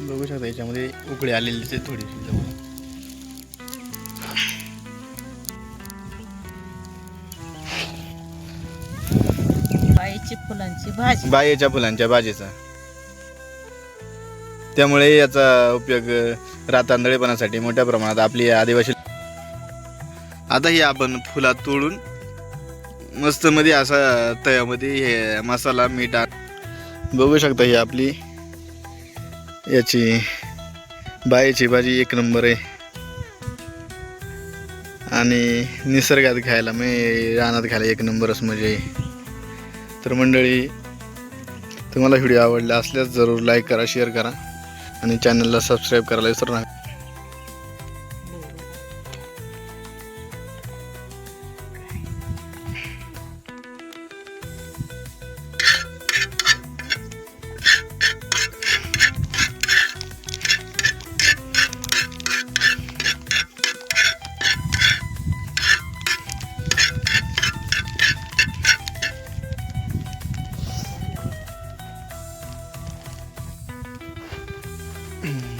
बघू शकता याच्यामध्ये उकळी आलेली थोडीशी जवळ. बाईची फुलांची भाजी. बायेच्या फुलांच्या भाजीचा. त्यामुळे याचा उपयोग रातांदळेपणासाठी मोठ्या प्रमाणात आपली आदिवासी आता ही आपण फुला तोडून मस्त मध्ये असा तव्यामध्ये हे मसाला मीठ बघू शकता ही आपली याची बायेची भाजी एक नंबर आहे. आणि निसर्गात खायला मी रानात घ्यायला एक नंबरच म्हणजे तर मंडळी तुम्हाला व्हिडिओ आवडला असल्यास जरूर लाईक करा शेअर करा आणि चॅनलला सबस्क्राईब करायला विसरू नका.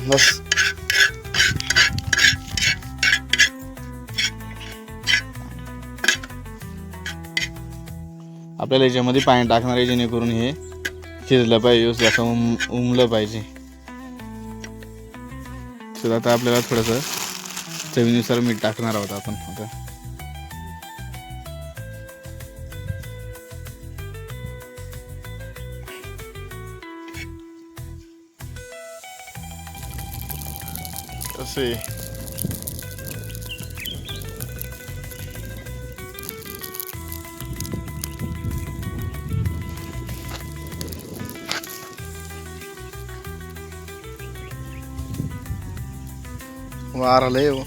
बस आपल्याला याच्यामध्ये पाणी टाकणार आहे जेणेकरून हे शिजलं पाहिजे व्यवस्थित असं उम उमलं पाहिजे. तर आता आपल्याला थोडंसं चवीनुसार मीठ टाकणार आहोत आपण आता. See. वारा लय हो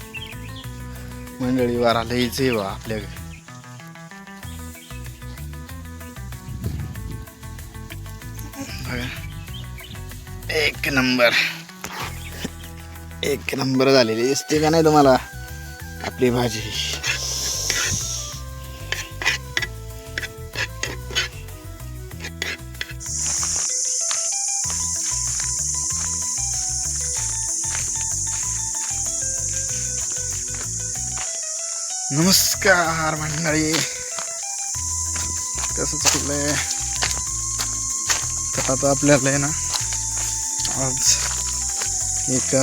मंडळी वारा आलंयच आहे वा आपल्या बघा एक नंबर एक नंबर दिसते का नाही तुम्हाला? आपली भाजी. नमस्कार मंडळी. कसं चाललंय? तर आता आपल्याला आहे ना, आज एक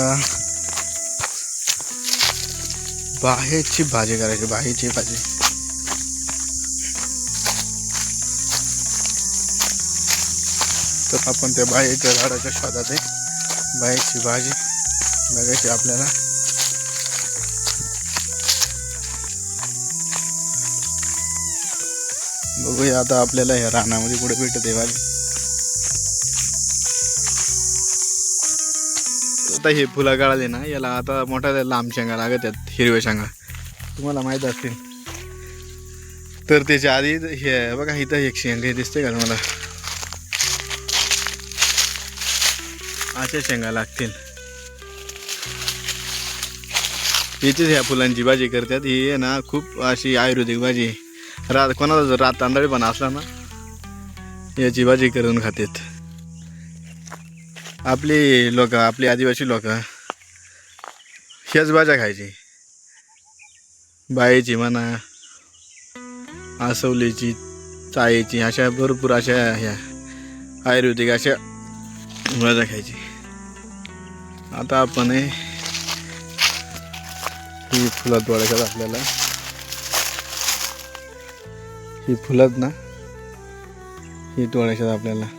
बाहेरची भाजी करायची बाहेरची भाजी. तर आपण त्या बाहेरच्या झाडाच्या शोधात आहे बाहेरची भाजी बघायची आपल्याला. बघूया आता आपल्याला ह्या रानामध्ये कुठे भेटत आहे भाजी. आता हे फुलं गळाले ना याला आता मोठ्या लांब शेंगा लागत आहेत हिरव्या शेंगा. तुम्हाला माहीत असतील तर त्याच्या आधी हे बघा इथं एक शेंग हे दिसते का तुम्हाला? अशा शेंगा लागतील. याचीच ह्या फुलांची भाजी करतात. ही आहे ना खूप अशी आयुर्वेदिक भाजी. रात कोणाला जर रात तांदळी पण असला ना याची भाजी करून खातात. आपली लोक आपली आदिवासी लोक ह्याच भाज्या खायची. बाईची म्हणा आसवलीची चायेची अशा भरपूर अशा ह्या आयुर्वेदिक अशा भाज्या खायची. आता आपण ही फुलं तोडायच्यात आपल्याला. ही फुलत ना ही तोडायच्यात आपल्याला.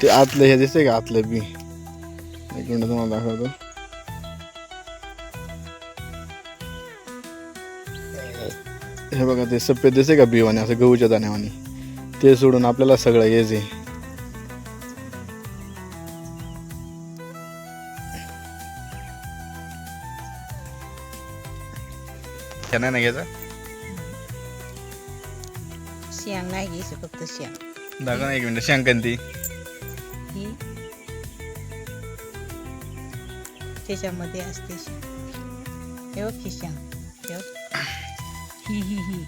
ते आतलं हे दिसतंय का? आतलं बी. एक मिनिट तुम्हाला दाखवतो. हे बघा ते सफेद दिसते का बिवाने? असं गहूच्या दाण्यावानी. ते सोडून आपल्याला सगळं हेच आहे. नाही ना घ्यायचा? शेंग नाही घ्यायची फक्त शेंग दाखव ना एक मिनिट. शंकंती ही त्याच्यामध्ये असते. हे बघ ही हे. ही ही. ही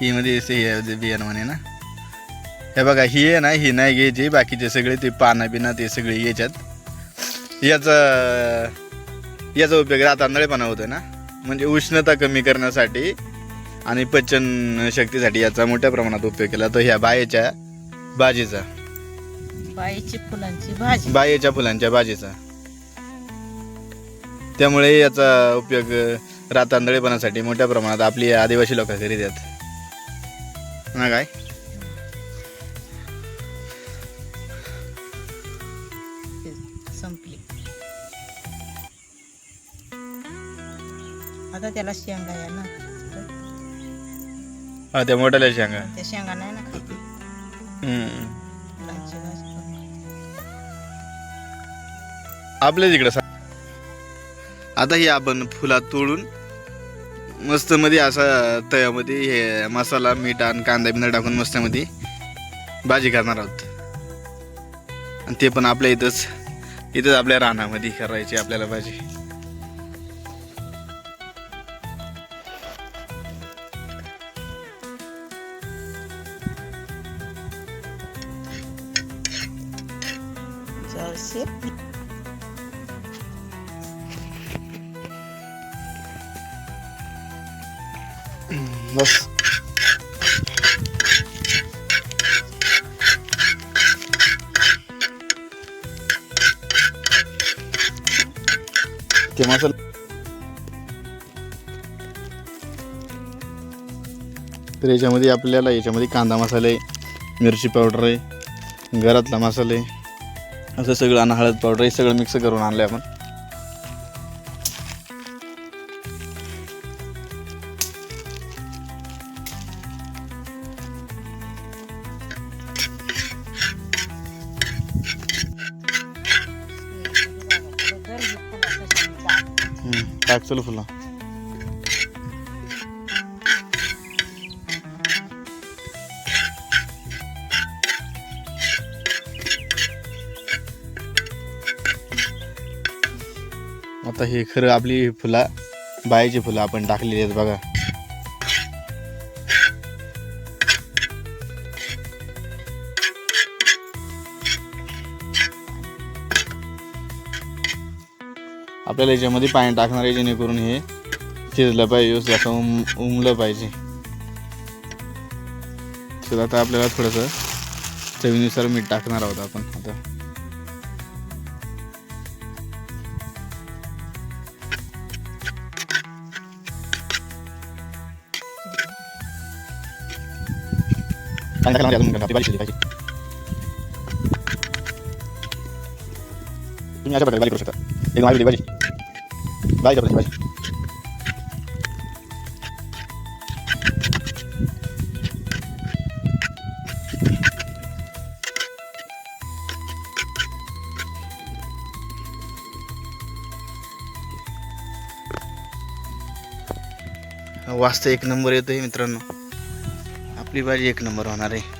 ही मध्ये असे हे आहे बियाणं म्हणे ना. हे बघा ही आहे ना ही नाही घ्यायची. बाकीचे सगळे ते पानं बिना ते सगळे याच्यात. याचा याचा उपयोग रातांदळेपणा होतो ना. म्हणजे उष्णता कमी करण्यासाठी आणि पचन शक्तीसाठी याचा मोठ्या प्रमाणात उपयोग केला. तर ह्या बायेच्या भाजीचा. बाईची फुलांची भाजी. बायेच्या फुलांच्या भाजीचा. त्यामुळे याचा उपयोग रातांदळेपणासाठी मोठ्या प्रमाणात आपली आदिवासी लोक करीत ना काय? संपली. आता त्याला शेंगा या ना. हा त्या मोठ्याला शेंगा. त्या शेंगा नाही ना खायची हम्म. फुलांची भाजी आपल्या तिकडं सा- आता हे आपण फुला तोडून मस्त मध्ये असा तव्यामध्ये हे मसाला मीठ आणि कांदा बिंदा टाकून मस्त मध्ये भाजी करणार आहोत. आणि ते पण आपल्या इथंच इथंच आपल्या रानामध्ये करायची आपल्याला भाजी. जराशी. बस ते मसाला तर याच्यामध्ये आपल्याला याच्यामध्ये कांदा मसाला आहे मिरची पावडर आहे घरातला मसाला आहे असं सगळं आणि हळद पावडर हे सगळं मिक्स करून आणलं आपण. हम्म, टाक चल आता हे खरं आपली फुला बायाची फुलं आपण टाकलेली आहेत बघा. आपल्याला याच्यामध्ये पाणी टाकणार आहे जेणेकरून हे शिजलं पाहिजे जास्त उम उमलं पाहिजे. तर आता आपल्याला थोडंसं चवीनुसार मीठ टाकणार आहोत आपण आता. पाणी भाजी पाहिजे. तुम्ही अशा प्रकारे भाजी करू शकता. एकदम आवडली भाजी भाजी जबरदस्त वाजता एक नंबर येतोय मित्रांनो. आपली भाजी एक नंबर होणार आहे.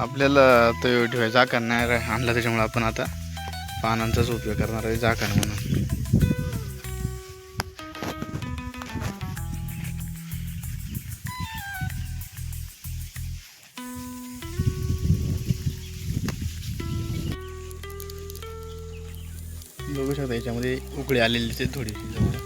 आपल्याला तो ठेवायचा झाकण नाही आणला त्याच्यामुळे आपण आता पानांचाच उपयोग करणार आहे झाकण म्हणून. बघू शकता याच्यामध्ये उकळी आलेली ते थोडीशी जवळ.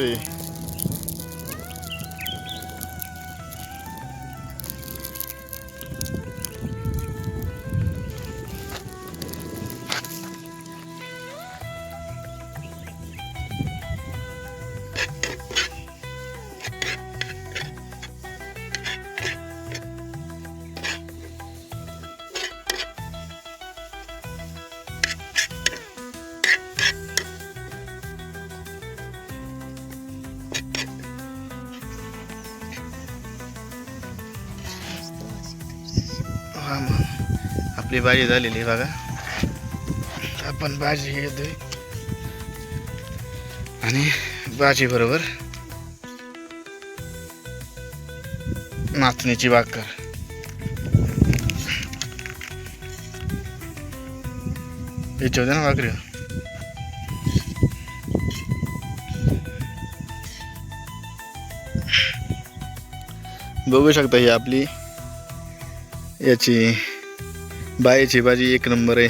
असे हां मग आपली भाजी झालेली आहे बघा. आपण भाजी घेतोय. आणि भाजी बरोबर. नाचणीची भाकर. याच्या होत्या ना भाकरी? बघू शकता ही आपली याची बायेची भाजी एक नंबर आहे.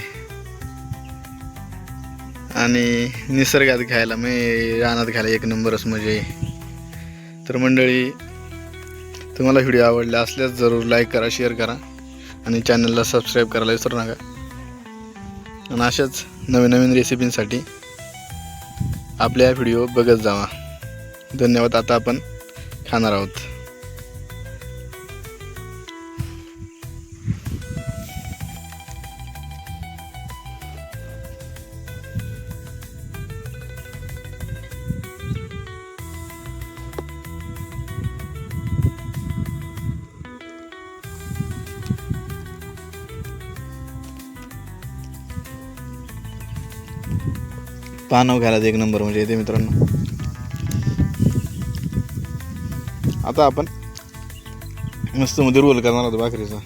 आणि निसर्गात खायला मी रानात खायला एक नंबरच मजा आहे. तर मंडळी तुम्हाला व्हिडिओ आवडला असल्यास जरूर लाईक करा शेअर करा आणि चॅनलला सबस्क्राईब करायला विसरू नका. आणि अशाच नवीन नवीन रेसिपींसाठी आपल्या व्हिडिओ बघत जावा. धन्यवाद. आता आपण खाणार आहोत. पानव घालायचं एक नंबर म्हणजे येते मित्रांनो. आता आपण मस्त मध्ये रोल करणार होतो भाकरीचा.